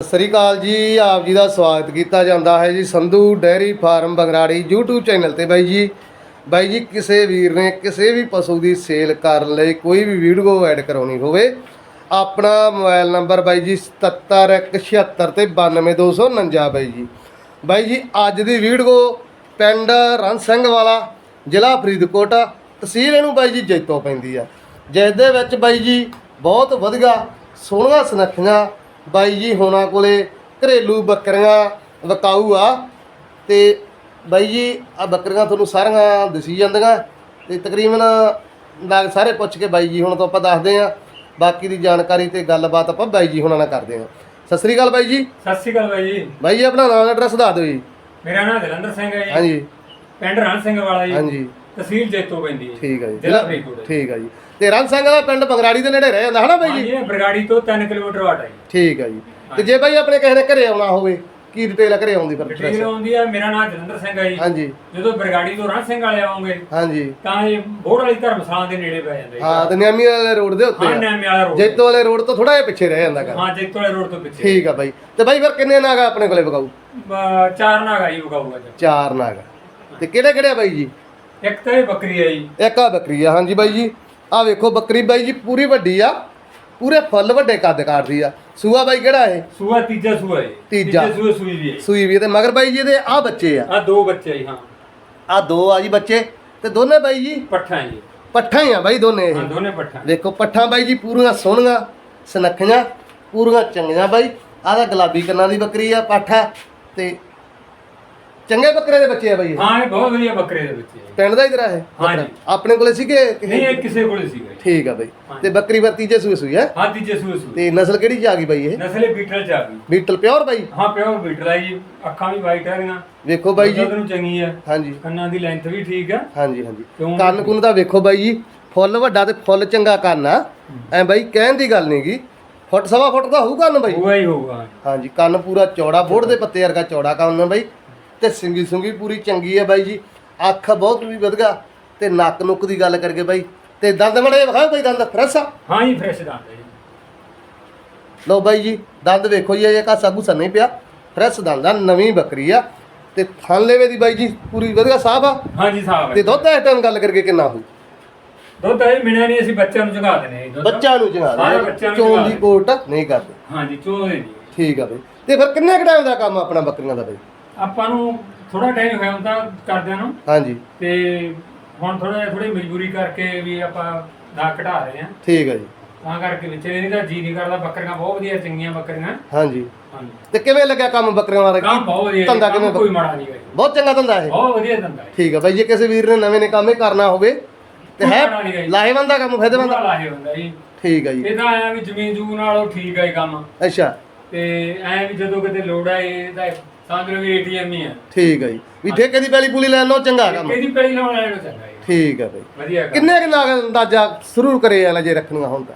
ਸਤਿ ਸ੍ਰੀ ਅਕਾਲ ਜੀ, ਆਪ ਜੀ ਦਾ ਸਵਾਗਤ ਕੀਤਾ ਜਾਂਦਾ ਹੈ ਜੀ Sandhu dairy farm Bangrari YouTube channel ਤੇ ਬਾਈ ਜੀ। ਬਾਈ ਜੀ, ਕਿਸੇ ਵੀਰ ਨੇ ਕਿਸੇ ਵੀ ਪਸ਼ੂ ਦੀ ਸੇਲ ਕਰਨ ਲਈ, ਕੋਈ ਵੀ ਵੀਡੀਓ ਐਡ ਕਰਾਉਣੀ ਹੋਵੇ, ਆਪਣਾ ਮੋਬਾਈਲ ਨੰਬਰ ਬਾਈ ਜੀ 7776 ਤੇ 92249 ਬਾਈ ਜੀ। ਬਾਈ ਜੀ, ਅੱਜ ਦੀ ਵੀਡੀਓ ਪਿੰਡ ਰਣ ਸਿੰਘ ਵਾਲਾ, ਜ਼ਿਲ੍ਹਾ ਫਰੀਦਕੋਟ, ਤਹਿਸੀਲ ਇਹਨੂੰ ਬਾਈ ਜੀ ਜੈਤੋ ਪੈਂਦੀ ਆ। ਜਿਸ ਦੇ ਵਿੱਚ ਬਾਈ ਜੀ ਬਹੁਤ ਵਧੀਆ ਸੋਹਣੀਆਂ ਸੁਨੱਖੀਆਂ ਬਾਈ ਜੀ ਹੋਣਾ ਕੋਲੇ ਘਰੇਲੂ ਬੱਕਰੀਆਂ ਵਿਕਾਊ ਆ ਤੇ ਬਾਈ ਜੀ ਆ ਬੱਕਰੀਆਂ ਤੁਹਾਨੂੰ ਸਾਰੀਆਂ ਦਿਸੀ ਜਾਂਦੀਆਂ ਤੇ ਤਕਰੀਬਨ ਨਾਗ ਸਾਰੇ ਪੁੱਛ ਕੇ ਬਾਈ ਜੀ ਹੁਣ ਤੋਂ ਆਪਾਂ ਦੱਸਦੇ ਆ ਬਾਕੀ ਦੀ ਜਾਣਕਾਰੀ ਤੇ ਗੱਲਬਾਤ ਆਪਾਂ ਬਾਈ ਜੀ ਹੁਣਾਂ ਨਾਲ ਕਰਦੇ ਆ ਸਤਿ ਸ੍ਰੀ ਅਕਾਲ ਬਾਈ ਜੀ। ਸਤਿ ਸ਼੍ਰੀ ਅਕਾਲ ਬਾਈ ਜੀ। ਬਾਈ ਜੀ ਆਪਣਾ ਨਾਮ ਐਡਰੈਸ ਦੱਸ ਦਿਓ ਜੀ। ਮੇਰਾ ਨਾਮ ਜਲੰਧਰ ਸਿੰਘ ਹੈ ਜੀ। ਹਾਂਜੀ। ਪਿੰਡ ਰਣ ਸਿੰਘ ਵਾਲਾ ਜੀ। ਹਾਂਜੀ। ਤਹਿਸੀਲ ਜੈਤੋ ਪੈਂਦੀ ਹੈ। ਠੀਕ ਹੈ ਜੀ। ਜ਼ਿਲ੍ਹਾ ਫਰੀਦਕੋਟ ਹੈ ਠੀਕ ਹੈ ਜੀ। ਤੇ ਰਣ ਸਿੰਘ ਦਾ ਪਿੰਡ ਬੰਗਰਾੜੀ ਦੇ ਨੇੜੇ ਰਹਿ ਜਾਂਦਾ ਹਨਾ ਬਾਈ ਜੀ? ਹਾਂਜੀ ਇਹ ਬਰਗਾੜੀ ਤੋਂ 3 ਕਿਲੋਮੀਟਰ ਵਾਟ ਹੈ ਠੀਕ ਹੈ ਜੀ। ਤੇ ਜੇ ਬਾਈ ਆਪਣੇ ਕਿਸੇ ਨੇ ਘਰੇ ਆਉਣਾ ਹੋਵੇ ਕੀ ਡਿਟੇਲ ਘਰੇ ਆਉਂਦੀ ਫਿਰ ਡਿਟੇਲ ਆਉਂਦੀ ਹੈ ਮੇਰਾ ਨਾਮ ਜਲੰਧਰ ਸਿੰਘ ਹੈ ਜੀ। ਹਾਂਜੀ। ਜਦੋਂ ਬਰਗਾੜੀ ਤੋਂ ਰਣ ਸਿੰਘ ਵਾਲੇ ਆਉਂਗੇ ਹਾਂਜੀ। ਤਾਂ ਇਹ ਬੋੜ ਵਾਲੀ ਧਰਮਸ਼ਾਲਾ ਦੇ ਨੇੜੇ ਪੈ ਜਾਂਦਾ ਜੀ। ਹਾਂ ਤੇ ਨਿਆਮੀ ਵਾਲੇ ਰੋਡ ਦੇ ਉੱਤੇ ਹਾਂ ਆ। ਵਾਲਾ ਰੋਡ ਜੈਤੋ ਵਾਲੇ ਰੋਡ ਤੋਂ ਥੋੜਾ ਜਿਹਾ ਪਿੱਛੇ ਰਹਿ ਜਾਂਦਾ ਗਾ ਹਾਂ ਜੈਤੋ ਵਾਲੇ ਰੋਡ ਤੋਂ ਪਿੱਛੇ। ਠੀਕ ਆ ਬਾਈ। ਤੇ ਬਾਈ ਫਿਰ ਕਿੰਨੇ ਨਾਗ ਆ ਆਪਣੇ ਕੋਲੇ ਬਕਾਊ ਬ- ਚਾਰ ਨਾਗ ਵਗਾਊਗਾ ਜੀ। ਚਾਰ ਨਾਗ। ਤੇ ਕਿਹੜੇ ਕਿਹੜੇ ਆ ਬਾਈ ਜੀ? ਇੱਕ ਤਾਂ ਇਹ ਬੱਕਰੀ ਹੈ ਜੀ। ਇੱਕ ਆ ਬੱਕਰੀ ਆ ਹਾਂਜੀ ਬਾਈ ਜੀ। ਆ ਵੇਖੋ ਬੱਕਰੀ ਬਾਈ ਜੀ ਪੂਰੀ ਵੱਡੀ ਆ। ਪੂਰੇ ਫੁੱਲ ਵੱਡੇ ਕੱਦ ਕਾਟਦੀ ਆ। ਸੂਆ ਬਾਈ ਕਿਹੜਾ ਇਹ? ਸੂਆ ਤੀਜਾ ਸੂਆ ਹੈ ਜੀ। ਤੀਜਾ। ਸੂਆ ਸੂਈ ਵੀ ਹੈ ਸੂਈ ਵੀ ਆ ਤੇ ਮਗਰ ਬਾਈ ਜੀ ਇਹਦੇ ਆ ਬੱਚੇ ਆ। ਆ ਦੋ ਬੱਚੇ ਜੀ ਹਾਂ। ਆ ਦੋ ਆ ਜੀ ਬੱਚੇ। ਤੇ ਦੋਨੇ ਬਾਈ ਜੀ? ਪੱਠਾ ਜੀ। ਪੱਠਾ ਹੀ ਆ ਬਾਈ ਦੋਨੇ ਇਹ। ਹਾਂ ਦੋਨੇ ਪੱਠਾ। ਦੇਖੋ ਪੱਠਾਂ ਬਾਈ ਜੀ ਪੂਰੀਆਂ ਸੋਹਣੀਆਂ ਸੁਨੱਖੀਆਂ ਪੂਰੀਆਂ ਚੰਗੀਆਂ ਬਾਈ। ਆਹ ਤਾਂ ਗੁਲਾਬੀ ਕੰਨਾਂ ਦੀ ਬੱਕਰੀ ਆ ਪਾਠਾ ਤੇ ਚੰਗੇ ਬੱਕਰੇ ਦੇ ਬੱਚੇ ਆ ਬਾਈ ਇਹ। ਹਾਂ ਇਹ ਬਹੁਤ ਵਧੀਆ ਬੱਕਰੇ ਦੇ ਬੱਚੇ ਪਿੰਡ ਦਾ ਹੀ ਤੇਰਾ ਇਹ ਹਾਂਜੀ। ਆਪਣੇ ਕੋਲੇ ਸੀਗੇ ਕਿ- ਨਹੀਂ ਇਹ ਕਿਸੇ ਕੋਲੇ ਸੀਗਾ ਜੀ। ਠੀਕ ਆ ਬਾਈ। ਤੇ ਬੱਕਰੀ ਫਿਰ ਤੀਜੇ ਸੂਏ ਸੂਈ ਹੈ ਹਾਂ ਤੀਜੇ ਸੂਏ ਸੂਏ ਤੇ ਨਸਲ ਕਿਹੜੀ ਚ ਆ ਗਈ ਬਾਈ ਇਹ? ਨਸਲੇ ਬੀਟਲ ਚ ਆ ਗਈ। ਬੀਟਲ ਪਿਓਰ ਬਾਈ? ਹਾਂ ਪਿਓਰ ਬੀਟਲ ਹੈ ਜੀ। ਅੱਖਾਂ ਵੀ ਵਾਈਟ ਹੈ ਰਹੀਆਂ ਵੇਖੋ ਬਾਈ ਜੀ। ਦੁੱਧ ਨੂੰ ਚੰਗੀ ਹੈ ਹਾਂਜੀ। ਕੰਨਾਂ ਦੀ ਲੈਂਥ ਵੀ ਠੀਕ ਹੈ ਹਾਂਜੀ ਹਾਂਜੀ। ਕਿਉਂ? ਕੰਨ ਕੁੰਨ ਦਾ ਵੇਖੋ ਬਾਈ ਜੀ। ਫੁੱਲ ਵੱਡਾ ਤੇ ਫੁੱਲ ਚੰਗਾ ਕੰਨ ਆ। ਐ ਬਾਈ ਕਹਿਣ ਦੀ ਗੱਲ ਨਹੀਂਗੀ ਫੁੱਟ ਸਵਾ ਫੁੱਟ ਦਾ ਹੋਊ ਕੰਨ ਬਾਈ? ਹੋਊਗਾ ਹੀ ਹੋਊਗਾ। ਹਾਂਜੀ ਕੰਨ ਪੂਰਾ ਚੌੜਾ ਬੋੜ ਦੇ ਪੱਤੇ ਵਰਗਾ ਚੌੜਾ ਕੰਨ ਆ ਬਾਈ। ਤੇ ਸਿੰਗੀ ਸੁੰਗੀ ਪੂਰੀ ਚੰਗੀ ਹੈ ਬਾਈ ਜੀ। ਅੱਖ ਬਹੁਤ ਵੀ ਵਧੀਆ ਤੇ ਨੱਕ ਨੁੱਕ ਦੀ ਗੱਲ ਕਰਕੇ ਬਾਈ। ਤੇ ਦੰਦ ਮੜੇ ਵਿਖਾਓ ਬਾਈ ਦੰਦ? ਫਰੈਸ਼ ਆ? ਹਾਂ ਜੀ ਫਰੈਸ਼ ਦੰਦ ਹੈ ਜੀ। ਲਓ ਬਾਈ ਜੀ ਦੰਦ ਵੇਖੋ ਜੀ ਇਹ ਕਾਸਾ ਗੁੱਸਾ ਨਹੀਂ ਪਿਆ। ਫਰੈਸ਼ ਦੰਦ ਆ ਨਵੀਂ ਬੱਕਰੀ ਆ। ਤੇ ਥਣ ਲੇਵੇ ਦੀ ਬਾਈ ਜੀ ਪੂਰੀ ਵਧੀਆ ਸਾਫ਼ ਆ। ਹਾਂ ਜੀ ਸਾਹਿਬ ਤੇ ਦੁੱਧ ਇਸ ਟਾਈਮ ਗੱਲ ਕਰਕੇ ਕਿੰਨਾ ਹੋਊ? ਦੁੱਧ ਇਹ ਮਿਲਿਆ ਨਹੀਂ ਅਸੀਂ ਬੱਚਿਆਂ ਨੂੰ ਜਗਾ ਜੀ ਦੁੱਧ। ਬੱਚਾ ਨੂੰ ਜਗਾ ਸਾਰੇ ਦੇ ਬੱਚਿਆਂ ਨੂੰ ਚੋਣ ਦੀ। ਕੋਟ ਨਹੀਂ ਕਰਦੇ। ਹਾਂ ਜੀ ਚੋਦੇ ਨਹੀਂ। ਠੀਕ ਆ ਬਾਈ। ਤੇ ਫਿਰ ਕਿੰਨੇ ਕੁ ਟਾਈਮ ਦਾ ਕੰਮ ਆਪਣਾ ਬੱਕਰੀਆਂ ਦਾ ਬਾਈ? ਆਪਾਂ ਨੂੰ ਥੋੜਾ ਟਾਈਮ ਹੋਇਆ ਹੁੰਦਾ ਕਰਦਿਆਂ ਨੂੰ। ਹਾਂਜੀ। ਤੇ ਹੁਣ ਥੋੜਾ ਥੋੜੀ ਮਜਬੂਰੀ ਕਰਕੇ ਵੀ ਆਪਾਂ ਦਾ ਘਟਾ ਰਹੇ ਹਾਂ। ਠੀਕ ਆ ਜੀ। ਤਾਂ ਕਰਕੇ ਵਿੱਚ ਨਹੀਂ ਤਾਂ ਜੀ ਨਹੀਂ ਕਰਦਾ ਬੱਕਰੀਆਂ ਬਹੁਤ ਵਧੀਆ ਚੰਗੀਆਂ ਬੱਕਰੀਆਂ। ਹਾਂਜੀ। ਹਾਂਜੀ। ਤੇ ਕਿਵੇਂ ਲੱਗਿਆ ਕੰਮ ਬੱਕਰੀਆਂ ਬਾਰੇ? ਕੰਮ ਬਹੁਤ ਵਧੀਆ ਧੰਦਾ ਕਿਵੇਂ ਕੋਈ ਮਾੜਾ ਨਹੀਂ ਹੈ ਬਹੁਤ ਚੰਗਾ ਧੰਦਾ ਇਹ? ਬਹੁਤ ਵਧੀਆ ਧੰਦਾ ਹੈ। ਠੀਕ ਆ ਬਾਈ ਜੇ ਕਿਸੇ ਵੀਰ ਨੇ ਨਵੇਂ ਨੇ ਕੰਮ ਇਹ ਕਰਨਾ ਹੋਵੇ ਤੇ ਹੈ ਹੈ। ਲਾਹੇਵੰਦ ਦਾ ਕੰਮ ਫਾਇਦੇਮੰਦ ਪੂਰਾ ਆ? ਲਾਹੇ ਹੁੰਦਾ ਜੀ। ਠੀਕ ਆ ਜੀ। ਇਹ ਤਾਂ ਆਇਆ ਵੀ ਜ਼ਮੀਨ ਜੂ ਨਾਲੋਂ ਠੀਕ ਹੈ ਇਹ ਕੰਮ। ਅੱਛਾ। ਤੇ ਐ ਵੀ ਜਦੋਂ ਕਿਤੇ ਲੋੜ ਹੈ ਇਹ ਤਾਂ ਸਮਝ ਲਓ ਵੀ ਏਟੀਐਮ ਹੀ ਹੈ ਠੀਕ ਆ ਜੀ। ਵੀ ਠੇਕੇ ਦੀ ਪੈਲੀ ਪੂਲੀ ਲੈਣ ਨੂੰ ਚੰਗਾ ਕੰਮ। ਇਹਦੀ ਪੈਲੀ ਲਾਉਣ ਵਾਲੇ ਨੂੰ ਚੰਗਾ ਜੀ। ਠੀਕ ਆ ਬਾਈ। ਵਧੀਆ ਕੰਮ। ਕਿੰਨੇ ਕਿੰਨਾ ਅੰਦਾਜ਼ਾ ਸ਼ੁਰੂ ਕਰੇ ਵਾਲਾ ਜੇ ਰੱਖਣੀਆਂ ਹੁਣ ਤਾਂ?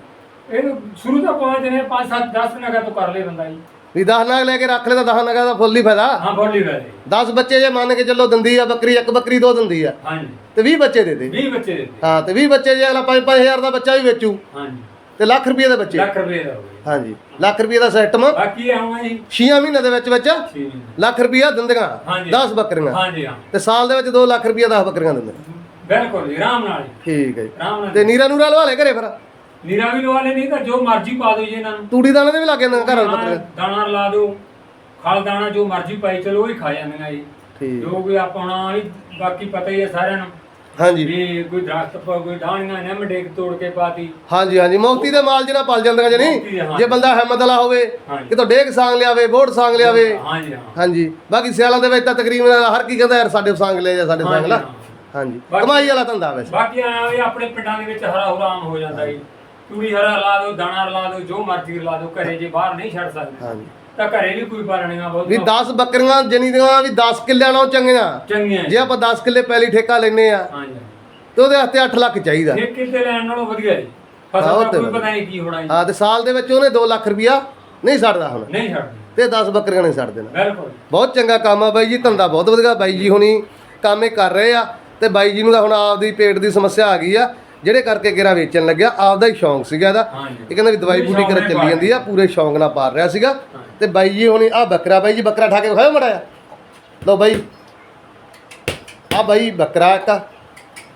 ਇਹ ਤਾਂ ਸ਼ੁਰੂ ਤੋਂ ਪਹੁੰਚ ਨੇ 5 7 10 ਨਗਾ ਤੋਂ ਕਰ ਲੇ ਬੰਦਾ ਜੀ। ਵੀ 10 ਨਾਗ ਲੈ ਕੇ ਰੱਖ ਲੈ ਤਾਂ 10 ਨਾਗਾ ਦਾ ਫੁੱਲ ਹੀ ਫਾਇਦਾ। ਹਾਂ ਬੋਲੀ ਗੱਲ ਜੀ। 10 ਬੱਚੇ ਜੇ ਮੰਨ ਕੇ ਚੱਲੋ ਦਿੰਦੀ ਆ ਬੱਕਰੀ ਇੱਕ ਬੱਕਰੀ ਦੋ ਦਿੰਦੀ ਆ। ਹਾਂਜੀ। ਤੇ 20 ਬੱਚੇ ਦੇ ਦੇ। 20 ਬੱਚੇ ਦੇ ਦਿੱਤੇ। ਹਾਂ ਤੇ 20 ਬੱਚੇ ਜੇ ਅਗਲਾ 5 5000 ਦਾ ਬੱਚਾ ਵੀ ਵੇਚੂ। ਹਾਂਜੀ। ਤੇ ਲੱਖ ਰੁਪਏ ਦੇ ਬੱਚੇ। ਲੱਖ ਰੁਪਏ ਦਾ ਹੋ ਗਿਆ। ਹਾਂਜੀ ਲੱਖ ਰੁਪਏ ਦਾ ਸਿਸਟਮ। ਬਾਕੀ ਆਉਣਾ ਜੀ। 6 ਮਹੀਨੇ ਦੇ ਵਿੱਚ ਵਿੱਚ ਛੇ ਮਹੀਨੇ। ਲੱਖ ਰੁਪਇਆ ਦਿੰਦੀਆਂ ਹਾਂਜੀ। 10 ਬੱਕਰੀਆਂ। ਹਾਂਜੀ ਹਾਂ। ਤੇ ਸਾਲ ਦੇ ਵਿੱਚ 2 ਲੱਖ ਰੁਪਇਆ 10 ਬੱਕਰੀਆਂ ਦਿੰਦੇ। ਬਿਲਕੁਲ ਜੀ ਆਰਾਮ ਨਾਲ ਜੀ। ਠੀਕ ਹੈ ਜੀ। ਆਰਾਮ ਨਾਲ ਤੇ ਨੀਰਾ ਨੂਰਾ ਲਵਾ ਲੈ ਘਰੇ ਫਿਰ? ਨੀਰਾ ਵੀ ਲਵਾ ਲੈ ਨਹੀਂ ਤਾਂ ਜੋ ਮਰਜ਼ੀ ਪਾ ਦਿਓ ਜੀ ਇਹਨਾਂ ਨੂੰ। ਤੂੜੀ ਦਾਣੇ ਦੇ ਵੀ ਲੱਗ ਜਾਂਦੇ ਘਰ ਵਾਲੇ ਦਾਣਾ- ਬੱਕਰੇ? ਦਾਣਾ ਲਾ ਦਿਓ ਖਲ ਦਾਣਾ ਜੋ ਮਰਜ਼ੀ ਪਾਈ ਚਲੋ ਉਹ ਹੀ ਖਾ ਜਾਂਦੀਆਂ ਜੀ। ਠੀਕ। ਜੋ ਵੀ ਆਪਣਾ ਵੀ ਬਾਕੀ ਪਤਾ ਹੀ ਹੈ ਸਾਰਿਆਂ ਨੂੰ। ਹਾਂਜੀ। ਵੀ ਕੋਈ ਦਰਖਤ ਪਾ ਕੋਈ ਢਾਣੀਆਂ ਨੇ ਮਡੇਕ ਤੋੜ ਕੇ ਪਾਤੀ। ਹਾਂਜੀ ਹਾਂਜੀ ਮੁਕਤੀ ਦੇ ਮਾਲ ਜਿਹੜਾ ਪਲ ਜਾਂਦੀਆਂ ਮੁਕਤੀ ਦੇ, ਜਣੀ ਹਾਂ। ਜੇ ਬੰਦਾ ਹਿੰਮਤ ਵਾਲਾ ਹੋਵੇ ਹਾਂਜੀ। ਕਿਤੋਂ ਡੇਕ ਸਾਂਗ ਲਿਆਵੇ ਬੋੜ ਸਾਂਗ ਲਿਆਵੇ। ਹਾਂਜੀ ਹਾਂ। ਹਾਂਜੀ ਬਾਕੀ ਸਿਆਲਾਂ ਦੇ ਵਿੱਚ ਤਾਂ ਤਕਰੀਬਨ ਹਰ ਕੀ ਕਹਿੰਦਾ ਯਾਰ ਸਾਡੇ ਸਾਂਗ ਲੈ ਜਾਂ ਸਾਡੇ ਸਾਂਗ ਹਾਂਜੀ, ਲਾ। ਹਾਂਜੀ ਬਾਕੀ- ਕਮਾਈ ਵਾਲਾ ਧੰਦਾ ਵੈਸੇ। ਬਾਕੀ ਆ ਵੀ ਆਪਣੇ ਪਿੰਡਾਂ ਦੇ ਵਿੱਚ ਹਰਾ ਹੁਰਾ ਆਮ ਹੋ ਜਾਂਦਾ ਜੀ। ਤੂੜੀ ਹਰਾ ਲਾ ਦਿਓ ਦਾਣਾ ਲਾ ਦਿਓ ਜੋ ਮਰਜ਼ੀ ਲਾ ਦਿਓ ਘਰੇ ਜੇ ਬਾਹਰ ਨਹੀਂ ਛੱਡ ਸਕਦੇ। ਹਾਂਜੀ। ਤਾਂ ਘਰੇ ਵੀ ਕੋਈ ਪਾਲਣੀਆਂ ਬਹੁਤ ਵੀ 10 ਬੱਕਰੀਆਂ ਜਣੀ ਦੀਆਂ ਵੀ 10 ਕਿੱਲਿਆਂ ਨਾਲੋਂ ਚੰਗੀਆਂ। ਚੰਗੀਆਂ ਜੇ। ਆਪਾਂ 10 ਕਿੱਲੇ ਪਹਿਲੀ ਠੇਕਾ ਲੈਨੇ ਆ ਹਾਂਜੀ। ਤੇ ਉਹਦੇ ਵਾਸਤੇ 8 ਲੱਖ ਚਾਹੀਦਾ। ਠੇਕੇ ਤੇ ਲੈਣ ਨਾਲੋਂ ਵਧੀਆ ਜੀ। ਹਾਂ, ਫਸਲ ਉਹ ਦਾ ਤੇ ਕੋਈ ਵਧੀਆ। ਪਤਾ ਨਹੀਂ ਕੀ ਹੋਣਾ ਜੀ। ਹਾਂ ਤੇ ਸਾਲ ਦੇ ਵਿੱਚ ਉਹਨੇ 2 ਲੱਖ ਰੁਪਇਆ ਨਹੀਂ ਛੱਡਦਾ ਹੁਣ। ਨਹੀਂ ਛੱਡਦੇ। ਤੇ 10 ਬੱਕਰੀਆਂ ਨਹੀਂ ਛੱਡ ਦੇਣਾ। ਬਿਲਕੁਲ ਬਹੁਤ ਚੰਗਾ ਕੰਮ ਆ ਬਾਈ ਜੀ ਧੰਦਾ ਬਹੁਤ ਵਧੀਆ ਬਾਈ ਜੀ ਹੁਣੀ ਕੰਮ ਇਹ ਕਰ ਰਹੇ ਆ। ਤੇ ਬਾਈ ਜੀ ਨੂੰ ਤਾਂ ਹੁਣ ਆਪਦੀ ਪੇਟ ਦੀ ਸਮੱਸਿਆ ਆ ਗਈ ਆ ਜਿਹੜੇ ਕਰਕੇ ਕਿਰਾ ਵੇਚਣ ਲੱਗਿਆ ਆਪਦਾ ਹੀ ਸ਼ੌਂਕ ਸੀਗਾ ਇਹਦਾ। ਇਹ ਕਹਿੰਦਾ ਵੀ ਦਵਾਈ ਬੂਟੀ ਕਰ ਚੱਲੀ ਜਾਂਦੀ ਆ ਪੂਰੇ ਸ਼ੌਂਕ ਨਾਲ ਪਾਲ ਰਿਹਾ ਸੀਗਾ। ਤੇ ਬਾਈ ਜੀ ਹੁਣੀ ਆ ਬੱਕਰਾ ਬਾਈ ਜੀ ਬੱਕਰਾ ਠਾ ਕੇ ਵਿਖਾਓ ਮੜਾ ਲਓ ਬਾਈ। ਆ ਬਾਈ ਬੱਕਰਾ ਇੱਕ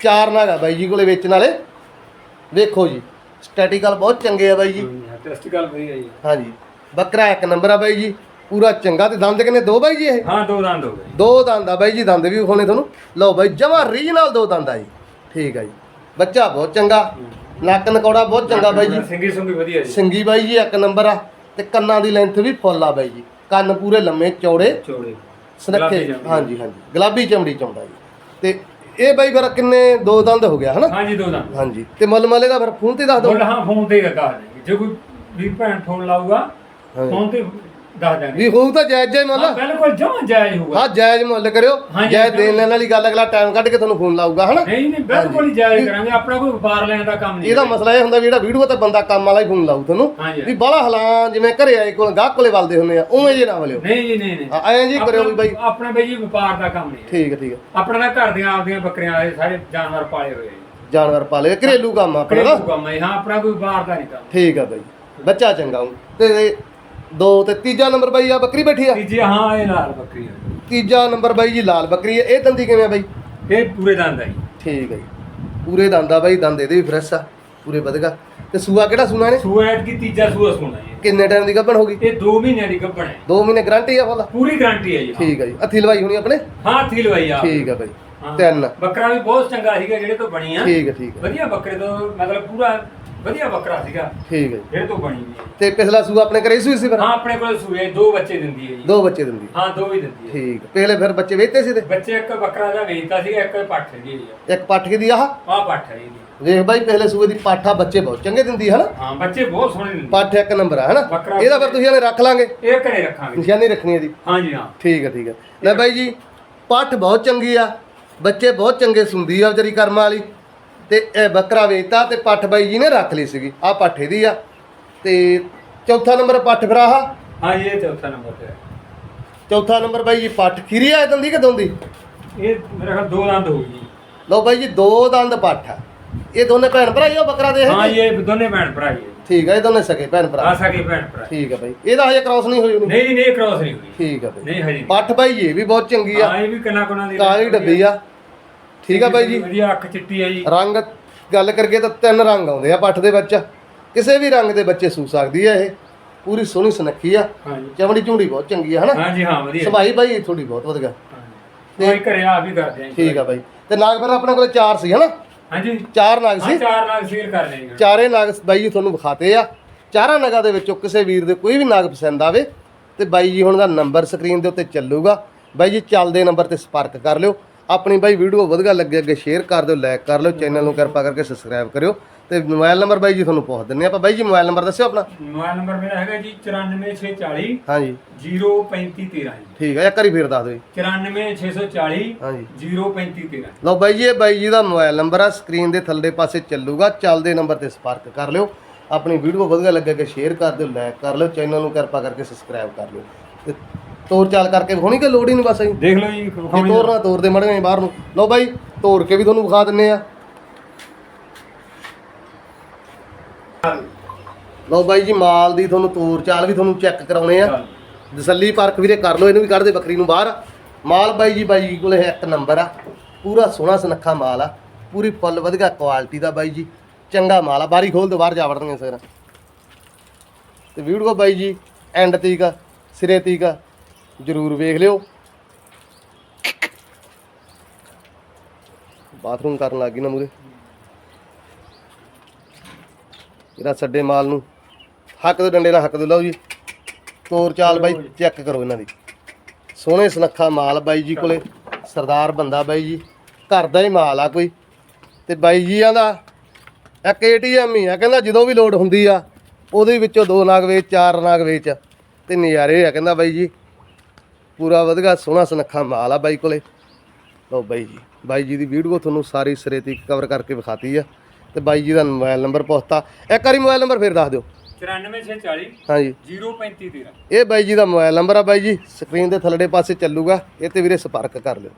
ਚਾਰ ਨਾਗ ਆ ਬਾਈ ਜੀ ਕੋਲੇ ਵੇਚਣ ਵਾਲੇ। ਵੇਖੋ ਜੀ ਸਟੈਟਿਕਲ ਬਹੁਤ ਚੰਗੇ ਆ ਬਾਈ ਜੀ। ਟੈਸਟੀਕਲ ਵਧੀਆ ਜੀ। ਹਾਂਜੀ ਬੱਕਰਾ ਇੱਕ ਨੰਬਰ ਆ ਬਾਈ ਜੀ। ਪੂਰਾ ਚੰਗਾ ਤੇ ਦੰਦ ਕਿੰਨੇ? ਦੋ ਬਾਈ ਜੀ ਇਹ? ਹਾਂ ਦੋ ਦੰਦ ਹੋ ਗਏ। ਦੋ ਦੰਦ ਆ ਬਾਈ ਜੀ ਦੰਦ ਵੀ ਵਿਖਾਉਣੇ ਤੁਹਾਨੂੰ। ਲਓ ਬਾਈ ਜਮਾ ਰੀਜਨਲ ਦੋ ਦੰਦ ਆ ਜੀ। ਠੀਕ ਆ ਜੀ। ਬੱਚਾ ਬਹੁਤ ਚੰਗਾ। ਨੱਕ ਨਕੌੜਾ ਬਹੁਤ ਚੰਗਾ ਬਾਈ ਜੀ। ਸਿੰਗੀ ਸੁੰਗੀ ਵਧੀਆ ਜੀ। ਸਿੰਗੀ ਬਾਈ ਜੀ ਇੱਕ ਨੰਬਰ ਆ। ਤੇ ਕੰਨਾਂ ਦੀ ਲੈਂਥ ਵੀ ਫੁੱਲ ਆ ਬਾਈ ਜੀ। ਕੰਨ ਪੂਰੇ ਲੰਮੇ ਚੌੜੇ। ਚੋੜੇ। ਸੁਨੱਖੇ। ਗੁਲਾਬੀ ਚਮੜੀ। ਹਾਂਜੀ ਹਾਂਜੀ। ਗੁਲਾਬੀ ਚਮੜੀ ਚੌਂਦਾ ਜੀ। ਤੇ ਇਹ ਬਾਈ ਫਿਰ ਕਿੰਨੇ ਦੋ ਦੰਦ ਹੋ ਗਿਆ ਹਨਾ? ਹਾਂਜੀ ਦੋ ਦੰਦ। ਹਾਂਜੀ। ਤੇ ਮੁੱਲ ਮਾਲੇ ਦਾ ਫਿਰ ਫੋਨ ਤੇ ਦੱਸ ਬੋਲ ਹਾਂ ਫੋਨ ਤੇ ਦੇਣਗੇ ਜੇ ਕੋਈ ਵੀਰ ਭੈਣ ਫੋਨ ਲਾਊਗਾ ਹਾਂਜੀ। ਫੋਨ ਤੇ ਦੱਸ ਵੀ ਹੋਊ ਤਾਂ ਜਾਇਜ਼ ਜਾਇਜ਼ ਮੁੱਲ। ਹਾਂ ਬਿਲਕੁਲ ਜਮਾਂ ਜਾਇਜ਼ ਹੋਊਗਾ। ਹਾਂ ਜਾਇਜ਼ ਮੁੱਲ ਕਰਿਓ। ਹਾਂਜੀ, ਜਾਇਜ਼ ਦੇਣ ਲੈਣ ਵਾਲੀ ਗੱਲ ਅਗਲਾ ਟਾਈਮ ਕੱਢ ਕੇ ਤੁਹਾਨੂੰ ਫੋਨ ਲਾਊਗਾ ਹਨਾ? ਨਹੀਂ ਨਹੀਂ ਬਿਲਕੁਲ ਹੀ ਜਾਇਜ਼ ਕਰਾਂਗੇ। ਆਪਣਾ ਕੋਈ ਵਪਾਰ ਲੈਣ ਦਾ ਕੰਮ ਨਹੀਂ ਇਹਦਾ ਮਸਲਾ ਇਹ ਹੁੰਦਾ ਵੀ ਜਿਹੜਾ ਵੀਡੀਓ ਤੇ ਬੰਦਾ ਕੰਮ ਵਾਲਾ ਹੀ ਫੋਨ ਲਾਊ ਤੁਹਾਨੂੰ ਹਾਂਜੀ। ਵੀ ਬਾਹਲਾ ਹਲਾਂ ਜਿਵੇਂ ਘਰੇ ਆਏ ਕੋਲ ਗਾਹਕ ਕੋਲੇ ਵਲਦੇ ਹੁੰਦੇ ਆ ਉਵੇਂ ਜੇ ਨਾ ਵਲਿਓ। ਨਹੀਂ ਜੀ ਨਹੀਂ ਨਹੀਂ। ਹਾਂ ਐਂ ਜੀ ਕਰਿਓ ਵੀ ਬਾਈ। ਆਪਣਾ- ਆਪਣਾ ਬਈ ਜੀ ਵਪਾਰ ਦਾ ਕੰਮ ਨਹੀਂ ਹੈ। ਠੀਕ ਹੈ ਠੀਕ ਹੈ। ਆਪਣਾ ਤਾਂ ਘਰ ਦੀਆਂ ਆਪਦੀਆਂ ਬੱਕਰੀਆਂ ਵਾਲੇ ਸਾਰੇ ਜਾਨਵਰ ਪਾਲੇ ਹੋਏ ਆ। ਜਾਨਵਰ ਪਾਲੇ ਘਰੇਲੂ ਕੰਮ ਆ ਆਪਣਾ ਨਾ। ਘਰੇਲੂ ਕੰਮ ਹੈ ਹਾਂ ਆਪਣਾ ਕੋਈ ਵਪਾਰ ਦਾ ਨਹੀਂ ਕੰਮ। ਠੀਕ ਆ ਬਾਈ। ਬੱਚਾ ਚੰਗਾ ਹੂੰ ਤੇ ਦੋ ਤੇ ਤੀਜਾ ਨੰਬਰ ਬਾਈ ਆ ਬੱਕਰੀ ਬੈਠੀ ਆ। ਤੀਜੀ ਹਾਂ ਇਹ ਲਾਲ ਬੱਕਰੀ ਹੈ ਤੀਜਾ ਨੰਬਰ ਬਾਈ ਜੀ ਲਾਲ ਬੱਕਰੀ ਹੈ ਇਹ ਦੰਦੀ ਕਿਵੇਂ ਆ ਬਾਈ? ਇਹ ਪੂਰੇ ਦੰਦ ਹੈ ਜੀ। ਠੀਕ ਹੈ ਜੀ। ਪੂਰੇ ਦੰਦਾ ਬਾਈ ਦੰਦ ਇਹਦੇ ਵੀ ਫਰੈਸ਼ ਆ ਪੂਰੇ ਵਧਗਾ ਤੇ ਸੂਆ ਕਿਹੜਾ ਸੂਣਾ ਨੇ ਸੂਆ ਐਤ ਕੀ ਤੀਜਾ ਸੂਆ ਸੁਣਾ ਜੀ। ਕਿੰਨੇ ਟਾਈਮ ਦੀ ਗੱਭਣ ਹੋਗੀ ਇਹ 2 ਮਹੀਨਿਆਂ ਦੀ ਗੱਭਣ ਹੈ। 2 ਮਹੀਨੇ ਗਾਰੰਟੀ ਆ ਫੁੱਲ? ਪੂਰੀ ਗਾਰੰਟੀ ਹੈ ਜੀ ਹਾਂ। ਠੀਕ ਹੈ ਜੀ। ਹੱਥੀ ਲਵਾਈ ਹੋਣੀ ਆਪਣੇ? ਹਾਂ ਥੀ ਲਵਾਈ ਆ। ਠੀਕ ਆ ਬਾਈ। ਹਾਂ। ਤਿੰਨ। ਬੱਕਰਾ ਵੀ ਬਹੁਤ ਚੰਗਾ ਸੀਗਾ ਜਿਹੜੇ ਤੋਂ ਬਣੀ ਆ। ਠੀਕ ਹੈ ਠੀਕ ਹੈ ਵਧੀਆ ਬੱਕਰੇ ਤੋਂ ਮਤਲਬ ਪੂਰਾ ਵਧੀਆ ਬੱਕਰਾ ਸੀਗਾ। ਠੀਕ ਹੈ ਜੀ। ਤੋਂ ਬਣੀ ਵੀ ਹੈ। ਤੇ ਪਿਛਲਾ ਸੂਆ ਆਪਣੇ ਘਰੇ ਸੂਈ ਸੀ ਫਿਰ? ਹਾਂ ਆਪਣੇ ਕੋਲ ਸੂਏ ਦੋ ਬੱਚੇ ਦਿੰਦੀ ਹੈ ਜੀ। ਦੋ ਬੱਚੇ ਦਿੰਦੀ ਹਾਂ। ਦੋ ਹੀ ਦਿੰਦੀ ਹੈ। ਠੀਕ ਪਹਿਲੇ ਫਿਰ ਬੱਚੇ ਵੇਚਦੇ ਸੀ ਤੇ? ਬੱਚੇ ਇੱਕ ਬੱਕਰਾ ਦਾ ਵੇਚਦਾ ਸੀਗਾ ਇੱਕ ਪੱਠ ਦੀ ਜੀ। ਇੱਕ ਪੱਠ ਦੀ ਆਹ ਆਹ ਪੱਠ ਹੈ ਜੀ। ਵੇਖ ਬਾਈ ਪਹਿਲੇ ਸੂਏ ਦੀ ਪਾਠਾ ਬੱਚੇ ਬਹੁਤ ਚੰਗੇ ਦਿੰਦੀ ਹੈ ਹਨਾ? ਹਾਂ ਬੱਚੇ ਬਹੁਤ ਸੋਹਣੇ ਦਿੰਦੇ ਪੱਠ ਇੱਕ ਨੰਬਰ ਆ ਹਨਾ? ਬੱਕਰਾ- ਇਹਦਾ ਫਿਰ ਤੁਸੀਂ ਹਲੇ ਰੱਖ ਲਾਂਗੇ। ਇਹ ਘਰੇ ਰੱਖਾਂਗੇ। ਨਿਸ਼ਾਨੀ ਰੱਖਣੀ ਹੈ ਜੀ। ਹਾਂਜੀ ਹਾਂ। ਠੀਕ ਹੈ ਠੀਕ ਹੈ। ਲੈ ਬਾਈ ਜੀ ਪੱਠ ਬਹੁਤ ਚੰਗੀ ਆ। ਬੱਚੇ ਬਹੁਤ ਚੰਗੇ ਸੁੰਦੀ ਆ ਵਿਚਾਰੀ ਕਰਮ ਵਾਲੀ। ਤੇ ਇਹ ਬੱਕਰਾ ਵੇਚਤਾ ਤੇ ਪੱਠ ਬਾਈ ਜੀ ਨੇ ਰੱਖ ਲਈ ਸੀਗੀ ਆ ਪੱਠ ਇਹਦੀ ਆ। ਤੇ ਚੌਥਾ ਨੰਬਰ ਪੱਠ ਫਿਰ ਆਹ? ਹਾਂਜੀ ਇਹ ਚੌਥਾ ਨੰਬਰ ਤੇ ਹੈ। ਚੌਥਾ ਨੰਬਰ ਬਾਈ ਜੀ ਪੱਠ ਖੀਰੀ ਆ ਦੰਦੀ ਕਿ ਦੋਂਦੀ? ਇਹ ਮੇਰੇ ਖਿਆਲ ਦੋ ਦੰਦ ਹੋ ਗਈ। ਲਓ ਬਾਈ ਜੀ ਦੋ ਦੰਦ ਪੱਠ ਆ। ਇਹ ਦੋਨੇ ਭੈਣ ਭਰਾ ਹੀ ਆ ਬੱਕਰਾ ਦੇ ਇਹ? ਹਾਂ ਇਹ ਦੋਨੇ ਭੈਣ ਭਰਾ ਹੀ ਹੈ ਠੀਕ ਆ ਇਹ ਦੋਨੇ ਸਕੇ ਭੈਣ ਆ ਭਰਾ ਸਕੇ ਭੈਣ ਭਰਾ। ਠੀਕ ਆ ਬਾਈ ਇਹਦਾ ਹਜੇ ਕ੍ਰਾਸ ਨਹੀਂ ਹੋਈ ਉਹਨੂੰ? ਨਹੀਂ ਜੀ, ਨਹੀਂ ਕ੍ਰਾਸ ਨਹੀਂ ਹੋਈ। ਠੀਕ ਆ ਬਾਈ। ਨਹੀਂ ਹਜੀ ਪੱਠ ਬਾਈ ਇਹ ਵੀ ਬਹੁਤ ਚੰਗੀ ਆ। ਹਾਂ ਇਹ ਵੀ ਕਿੰਨਾ ਕੋਨਾ ਦੀ ਕਾਲੀ ਡੱਬੀ ਆ। ਠੀਕ ਆ ਬਾਈ ਜੀ। ਵਧੀਆ ਅੱਖ ਚਿੱਟੀ ਹੈ ਜੀ। ਰੰਗ ਗੱਲ ਕਰਕੇ ਤਾਂ ਤਿੰਨ ਰੰਗ ਆਉਂਦੇ ਆ ਪੱਠ ਦੇ ਵਿੱਚ। ਕਿਸੇ ਵੀ ਰੰਗ ਦੇ ਬੱਚੇ ਸੂ ਸਕਦੀ ਆ ਇਹ। ਪੂਰੀ ਸੋਹਣੀ ਸੁਨੱਖੀ ਆ। ਹਾਂਜੀ। ਚਮੜੀ ਝੁੰਡੀ ਬਹੁਤ ਚੰਗੀ ਆ ਹਨਾ? ਹਾਂਜੀ ਹਾਂ ਵਧੀਆ। ਸਭਾਈ ਬਾਈ ਥੋੜੀ ਬਹੁਤ ਵਧੀਆ। ਕੋਈ ਘਰੇ ਆ ਵੀ ਕਰਦੇ ਆ ਜੀ। ਠੀਕ ਆ ਬਾਈ। ਤੇ ਨਾਗ ਫਿਰ ਆਪਣੇ ਕੋਲ ਚਾਰ ਸੀ ਹਨਾ? ਹਾਂਜੀ। ਚਾਰ ਨਾਗ ਹਾਂ ਸੀ? ਚਾਰ ਨਾਲ ਸ਼ੇਅਰ ਕਰ ਲੈਣਗੇ ਚਾਰੇ ਨਾਗ ਬਾਈ ਜੀ ਤੁਹਾਨੂੰ ਵਿਖਾਤੇ ਆ। ਚਾਰਾਂ ਨਗਾਂ ਦੇ ਵਿੱਚੋਂ ਕਿਸੇ ਵੀਰ ਦੇ ਕੋਈ ਵੀ ਨਾਗ ਪਸੰਦ ਆਵੇ ਤੇ ਬਾਈ ਜੀ ਹੁਣ ਦਾ ਨੰਬਰ ਸਕਰੀਨ ਦੇ ਉੱਤੇ ਚੱਲੂਗਾ। ਬਾਈ ਜੀ ਚੱਲਦੇ ਨੰਬਰ ਤੇ ਸੰਪਰਕ ਕਰ ਲਿਓ। ਆਪਣੀ ਬਾਈ ਵੀਡੀਓ ਵਧੀਆ ਲੱਗੇ ਅੱਗੇ ਸ਼ੇਅਰ ਕਰ ਦਿਓ ਲਾਈਕ ਕਰ ਲਿਓ ਚੈਨਲ ਨੂੰ ਕਿਰਪਾ ਕਰਕੇ ਸਬਸਕ੍ਰਾਈਬ ਕਰਿਓ। ਤੇ ਮੋਬਾਈਲ ਨੰਬਰ ਬਾਈ ਜੀ ਤੁਹਾਨੂੰ ਪੁੱਛ ਦਿੰਨੇ ਆਪਾਂ ਬਾਈ ਜੀ ਮੋਬਾਈਲ ਨੰਬਰ ਦੱਸਿਓ ਆਪਣਾ। ਮੋਬਾਈਲ ਨੰਬਰ ਮੇਰਾ ਹੈਗਾ ਜੀ 94640 ਹਾਂਜੀ। 03513 ਜੀ। ਠੀਕ ਹੈ ਇੱਕ ਵਾਰੀ ਫੇਰ ਦੱਸ ਦਿਓ ਜੀ। 94640 ਹਾਂਜੀ। 03513 ਲਓ ਬਾਈ ਜੀ ਇਹ ਬਾਈ ਜੀ ਦਾ ਮੋਬਾਈਲ ਨੰਬਰ ਆ। ਸਕਰੀਨ ਦੇ ਥੱਲੇ ਪਾਸੇ ਚੱਲੂਗਾ ਚੱਲਦੇ ਨੰਬਰ ਤੇ ਸੰਪਰਕ ਕਰ ਲਿਓ। ਆਪਣੀ ਵੀਡੀਓ ਵਧੀਆ ਲੱਗੇ ਕਿ ਸ਼ੇਅਰ ਕਰ ਦਿਓ ਲਾਈਕ ਕਰ ਲਿਓ ਚੈਨਲ ਨੂੰ ਕਿਰਪਾ ਕਰਕੇ ਸਬਸਕ੍ਰਾਈਬ ਕਰ ਲਿਓ। ਤੇ ਤੋਰ ਚਾਲ ਕਰਕੇ ਵਿਖਾਉਣੀ ਕਿ ਲੋੜ ਹੀ ਨਹੀਂ ਬਸ ਅਸੀਂ? ਦੇਖ ਲਓ ਜੀ ਜੇ ਤੋਰਨਾ ਤੋਰ ਦੇ ਮੜਵੇਂ ਬਾਹਰ ਨੂੰ। ਲਓ ਬਾਈ ਤੋੜ ਕੇ ਵੀ ਤੁਹਾਨੂੰ ਵਿਖਾ ਦਿੰਨੇ ਆ। ਲਓ ਬਾਈ ਜੀ ਮਾਲ ਦੀ ਤੁਹਾਨੂੰ ਤੋਰ ਚਾਲ ਵੀ ਤੁਹਾਨੂੰ ਚੈੱਕ ਕਰਾਉਣੇ ਆ। ਤਸੱਲੀ ਪਰਖ ਵੀਰੇ ਕਰ ਲਓ ਇਹਨੂੰ ਵੀ ਕੱਢ ਦੇ ਬੱਕਰੀ ਨੂੰ ਬਾਹਰ। ਮਾਲ ਬਾਈ ਜੀ ਬਾਈ ਜੀ ਕੋਲੇ ਇੱਕ ਨੰਬਰ ਆ। ਪੂਰਾ ਸੋਹਣਾ ਸੁਨੱਖਾ ਮਾਲ ਆ। ਪੂਰੀ ਫੁੱਲ ਵਧੀਆ ਕੁਆਲਿਟੀ ਦਾ ਬਾਈ ਜੀ। ਚੰਗਾ ਮਾਲ ਆ ਬਾਰੀ ਖੋਲ ਦੋ ਬਾਹਰ ਜਾ ਵੜਨਗੇ ਸਰ। ਤੇ ਵੀਡੀਓ ਬਾਈ ਜੀ ਐਂਡ ਤੀਕ ਸਿਰੇ ਤੀਕ ਜਰੂਰ ਵੇਖ ਲਿਓ। ਬਾਥਰੂਮ ਕਰਨ ਲੱਗ ਗਈ ਨਾ ਮੂਰੇ। ਇਹਦਾ ਛੱਡੇ ਮਾਲ ਨੂੰ। ਹੱਕ ਦੇ ਡੰਡੇ ਨਾਲ ਹੱਕ ਦੇ ਲਓ ਜੀ। ਤੋਰ ਚਾਲ ਬਾਈ, ਚੈੱਕ ਕਰੋ ਇਹਨਾਂ ਦੀ। ਸੋਹਣੇ ਸੁਨੱਖਾ ਮਾਲ ਬਾਈ ਜੀ ਕੋਲੇ। ਸਰਦਾਰ ਬੰਦਾ ਬਾਈ ਜੀ। ਘਰ ਦਾ ਹੀ ਮਾਲ ਆ ਕੋਈ। ਤੇ ਬਾਈ ਜੀਆਂ ਦਾ ਇੱਕ ਏਟੀਐਮ ਹੀ ਆ। ਕਹਿੰਦਾ, ਜਦੋਂ ਵੀ ਲੋਡ ਹੁੰਦੀ ਆ, ਉਹਦੇ ਵਿੱਚੋਂ ਦੋ ਨਾਗ ਵੇਚ, ਚਾਰ ਨਾਗ ਵੇਚ। ਤੇ ਨਜ਼ਾਰੇ ਆ ਕਹਿੰਦਾ ਬਾਈ ਜੀ। ਪੂਰਾ ਵਧੀਆ ਸੋਹਣਾ ਸੁਨੱਖਾ ਮਾਲ ਆ ਬਾਈ ਕੋਲੇ। ਲਓ ਬਾਈ ਜੀ ਬਾਈ ਜੀ ਦੀ ਵੀਡੀਓ ਤੁਹਾਨੂੰ ਸਾਰੀ ਸਿਰੇ ਤੱਕ ਕਵਰ ਕਰਕੇ ਵਿਖਾਤੀ ਆ। ਤੇ ਬਾਈ ਜੀ ਦਾ ਮੋਬਾਈਲ ਨੰਬਰ ਪੁੱਛਤਾ। ਇੱਕ ਵਾਰੀ ਮੋਬਾਈਲ ਨੰਬਰ ਫੇਰ ਦੱਸ ਦਿਓ। 94640 ਹਾਂਜੀ। 03513 ਇਹ ਬਾਈ ਜੀ ਦਾ ਮੋਬਾਈਲ ਨੰਬਰ ਆ ਬਾਈ ਜੀ ਸਕਰੀਨ ਦੇ ਥੱਲੜੇ ਪਾਸੇ ਚੱਲੂਗਾ। ਇਹ ਤੇ ਵੀਰੇ ਸੰਪਰਕ ਕਰ ਲਿਓ।